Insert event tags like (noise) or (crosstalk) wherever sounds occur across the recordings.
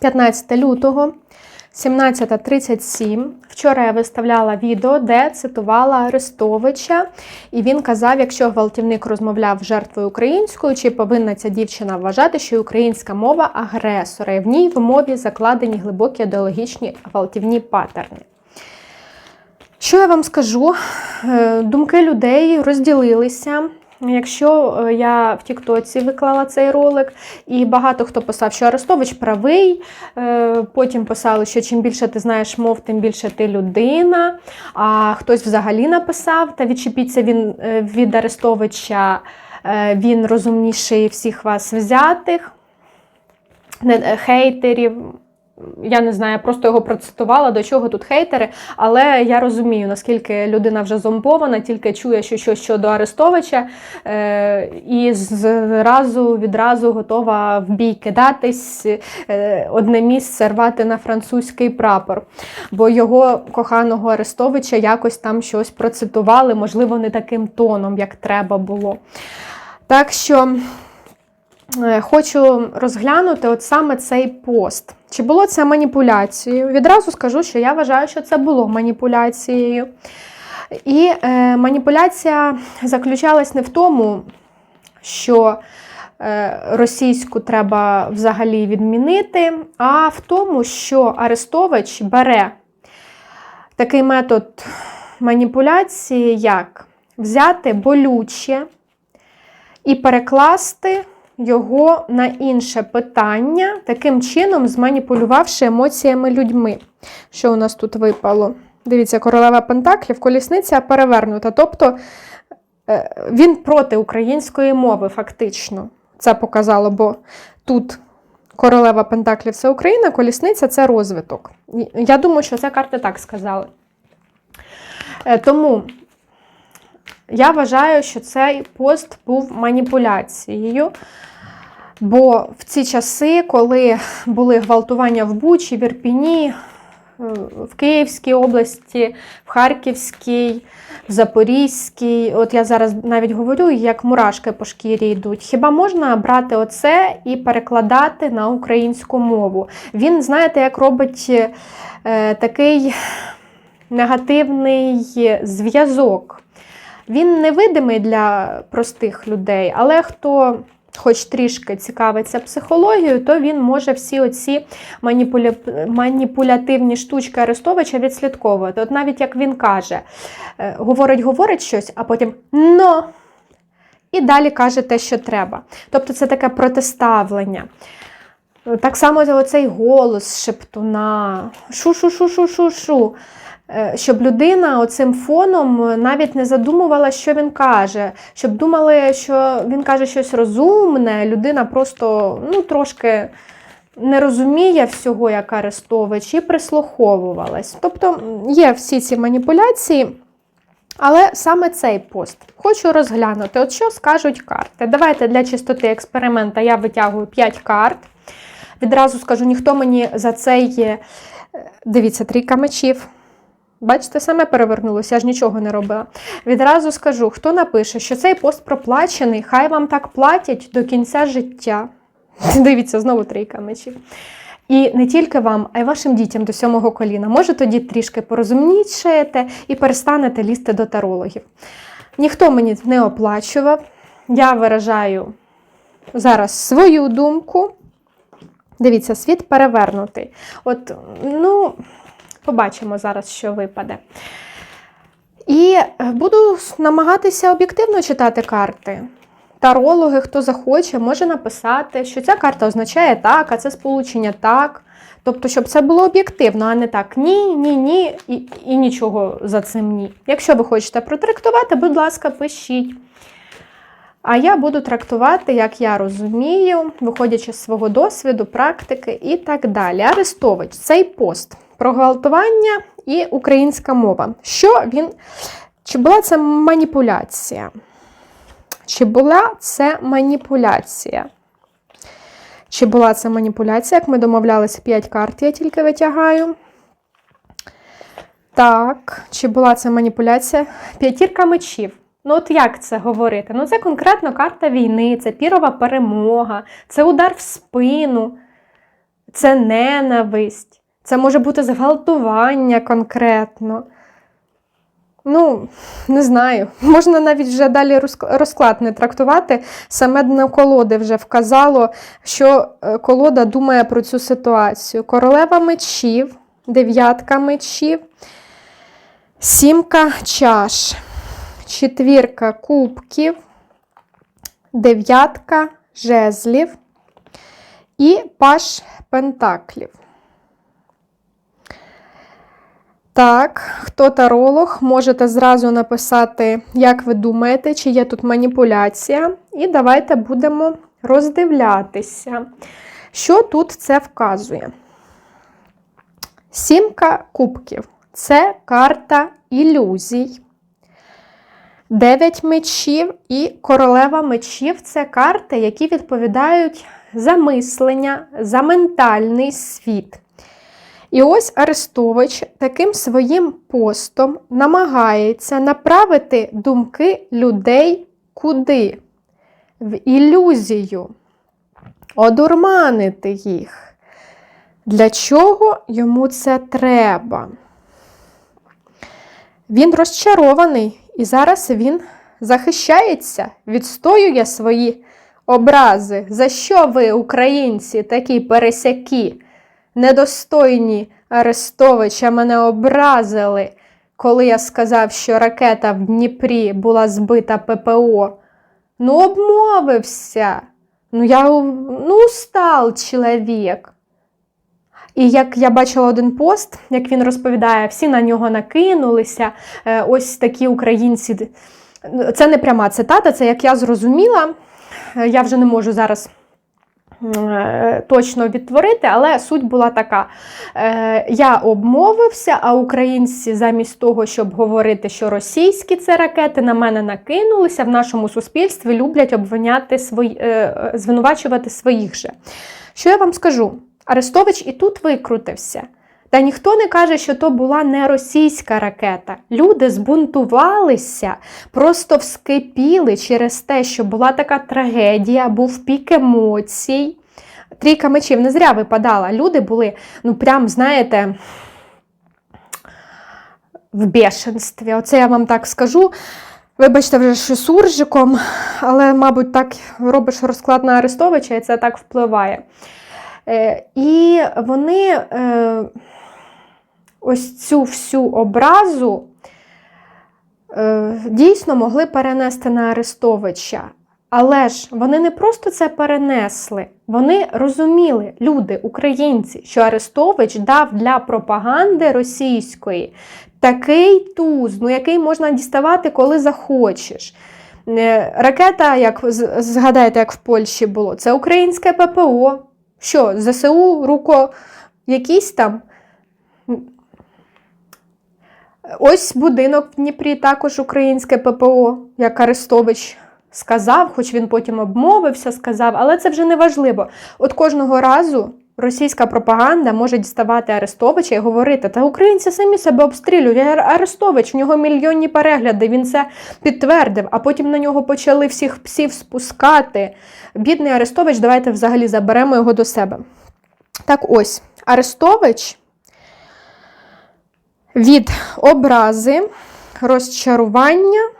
15 лютого 17.37. Вчора я виставляла відео, де цитувала Арестовича, і він казав, якщо гвалтівник розмовляв жертвою українською, чи повинна ця дівчина вважати, що українська мова агресора, і в ній в мові закладені глибокі ідеологічні гвалтівні патерни. Що я вам скажу? Е, Думки людей розділилися. Якщо е, я в Тіктоці виклала цей ролик, і багато хто писав, що Арестович правий, е, потім писали, що чим більше ти знаєш мов, тим більше ти людина. А хтось взагалі написав, та відчепіться він е, від Арестовича, він розумніший всіх вас взятих, хейтерів. Я не знаю, я просто його процитувала, до чого тут хейтери, але я розумію, наскільки людина вже зомбована, тільки чує, що щось щодо Арестовича, е, і зразу відразу готова в бій кидатись, е, одне місце рвати на французький прапор. Бо його коханого Арестовича якось там щось процитували, можливо, не таким тоном, як треба було. Так що. Е, Хочу розглянути от саме цей пост. Чи було це маніпуляцією? Відразу скажу, що я вважаю, що це було маніпуляцією. І е, маніпуляція заключалась не в тому, що е, російську треба взагалі відмінити, а в тому, що Арестович бере такий метод маніпуляції, як взяти болюче і перекласти його на інше питання, таким чином зманіпулювавши емоціями людьми. Що у нас тут випало? Дивіться, королева Пентаклів, колісниця перевернута. Тобто е, він проти української мови, фактично. Це показало, бо тут королева Пентаклів це Україна, колісниця це розвиток. Я думаю, що це карти так сказали. Е, Тому я вважаю, що цей пост був маніпуляцією. Бо в ці часи, коли були гвалтування в Бучі, в Ірпіні, е, в Київській області, в Харківській, в Запорізькій, от я зараз навіть говорю, як мурашки по шкірі йдуть. Хіба можна брати оце і перекладати на українську мову? Він, знаєте, як робить е, такий негативний зв'язок. Він невидимий для простих людей, але хто хоч трішки цікавиться психологією, то він може всі оці маніпуля... маніпулятивні штучки Арестовича відслідковувати. От навіть як він каже, е, говорить, говорить щось, а потім но. І далі каже те, що треба. Тобто це таке протиставлення. Так само оцей голос шептуна, шу-шу-шу-шу-шу-шу. Е, Щоб людина оцим фоном навіть не задумувала, що він каже, щоб думали, що він каже щось розумне, людина просто ну, трошки не розуміє всього, як Арестович, і прислуховувалась. Тобто є всі ці маніпуляції. Але саме цей пост хочу розглянути, от що скажуть карти. Давайте для чистоти експеримента я витягую 5 карт. Відразу скажу, ніхто мені за цей, е, дивіться, трійка мечів. Бачите, саме перевернулося, я ж нічого не робила. Відразу скажу, хто напише, що цей пост проплачений, хай вам так платять до кінця життя. (laughs) Дивіться, знову трійка мечів. І не тільки вам, а й вашим дітям до сьомого коліна. Може, тоді трішки порозумнішаєте і перестанете лізти до тарологів. Ніхто мені не оплачував. Я виражаю зараз свою думку. Дивіться, світ перевернутий. От, ну, побачимо зараз, що випаде. І буду намагатися об'єктивно читати карти. Тарологи, хто захоче, може написати, що ця карта означає так, а це сполучення так. Тобто, щоб це було об'єктивно, а не так ні, ні, ні, і, і нічого за цим ні. Якщо ви хочете протрактувати, будь ласка, пишіть. А я буду трактувати, як я розумію, виходячи з свого досвіду, практики і так далі. Арестович, цей пост про гвалтування і українська мова. Що він. Чи була це маніпуляція? Чи була це маніпуляція? Чи була це маніпуляція? Як ми домовлялися, 5 карт я тільки витягаю. Так, чи була це маніпуляція? П'ятірка мечів. Ну, от як це говорити? Ну, це конкретно карта війни, це пірова перемога, це удар в спину. це ненависть, це може бути зґвалтування конкретно. Ну, не знаю. Можна навіть вже далі розклад не трактувати. Саме дно колоди вже вказало, що е, колода думає про цю ситуацію. Королева мечів, дев'ятка мечів, сімка чаш, четвірка кубків, дев'ятка жезлів і паш пентаклів. Так, хто таролог, можете зразу написати, як ви думаєте, чи є тут маніпуляція. І давайте будемо роздивлятися, що тут це вказує. Сімка кубків це карта ілюзій. Дев'ять мечів і королева мечів це карти, які відповідають за мислення, за ментальний світ. І ось Арестович таким своїм постом намагається направити думки людей куди? В ілюзію, одурманити їх. Для чого йому це треба? Він розчарований, і зараз він захищається, відстоює свої образи. За що ви, українці, такі пересякі? Недостойні Арестовича мене образили, коли я сказав, що ракета в Дніпрі була збита ППО. Ну, обмовився. Ну, я ну, устал чоловік. І як я бачила один пост, як він розповідає, всі на нього накинулися. Е, Ось такі українці. Це не пряма цитата, це як я зрозуміла. Е, Я вже не можу зараз точно відтворити, але суть була така: Е, я обмовився, а українці, замість того, щоб говорити, що російські це ракети, на мене накинулися в нашому суспільстві, люблять обвиняти свої, е, е, звинувачувати своїх же. Що я вам скажу? Арестович і тут викрутився. Та ніхто не каже, що то була не російська ракета. Люди збунтувалися, просто вскипіли через те, що була така трагедія, був пік емоцій. Трійка мечів не зря випадала. Люди були, ну прям, знаєте, в бешенстві. Оце я вам так скажу. Вибачте, вже що суржиком, але, мабуть, так робиш розклад на Арестовича, і це так впливає. Е, І вони е, ось цю всю образу е, дійсно могли перенести на Арестовича. Але ж вони не просто це перенесли, вони розуміли, люди, українці, що Арестович дав для пропаганди російської такий туз, ну який можна діставати, коли захочеш. Е, Ракета, як згадаєте, як в Польщі було, це українське ППО. Що, ЗСУ, руко якийсь там. Ось будинок в Дніпрі також українське ППО, як Арестович сказав, хоч він потім обмовився, сказав, але це вже не важливо. От кожного разу російська пропаганда може діставати Арестовича і говорити, та українці самі себе обстрілюють. Арестович, в нього мільйонні перегляди, він це підтвердив, а потім на нього почали всіх псів спускати. Бідний Арестович, давайте взагалі заберемо його до себе. Так ось, Арестович від образи, розчарування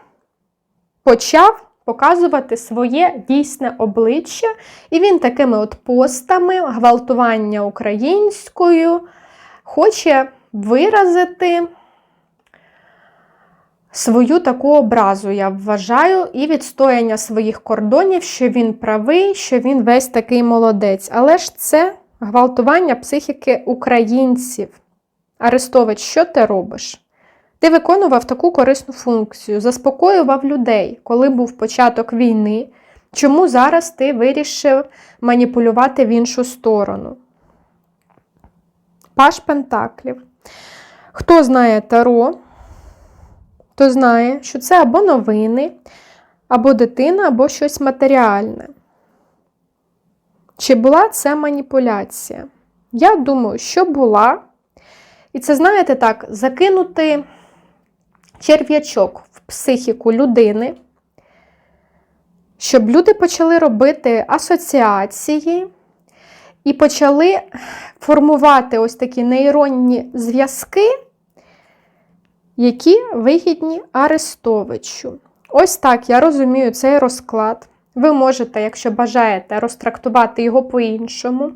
почав показувати своє дійсне обличчя, і він такими от постами гвалтування українською хоче виразити свою таку образу, я вважаю, і відстояння своїх кордонів, що він правий, що він весь такий молодець. Але ж це гвалтування психіки українців. Арестович, що ти робиш? Ти виконував таку корисну функцію, заспокоював людей, коли був початок війни. Чому зараз ти вирішив маніпулювати в іншу сторону? Паш Пентаклів. Хто знає Таро, то знає, що це або новини, або дитина, або щось матеріальне. Чи була це маніпуляція? Я думаю, що була. І це, знаєте, так, закинути черв'ячок в психіку людини, щоб люди почали робити асоціації і почали формувати ось такі нейронні зв'язки, які вигідні Арестовичу. Ось так я розумію цей розклад. Ви можете, якщо бажаєте, розтрактувати його по-іншому.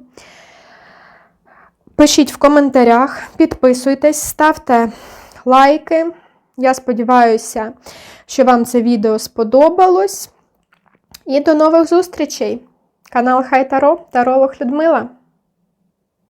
Пишіть в коментарях, підписуйтесь, ставте лайки. Я сподіваюся, що вам це відео сподобалось. І до нових зустрічей! Канал Хай Таро, Таролог Людмила.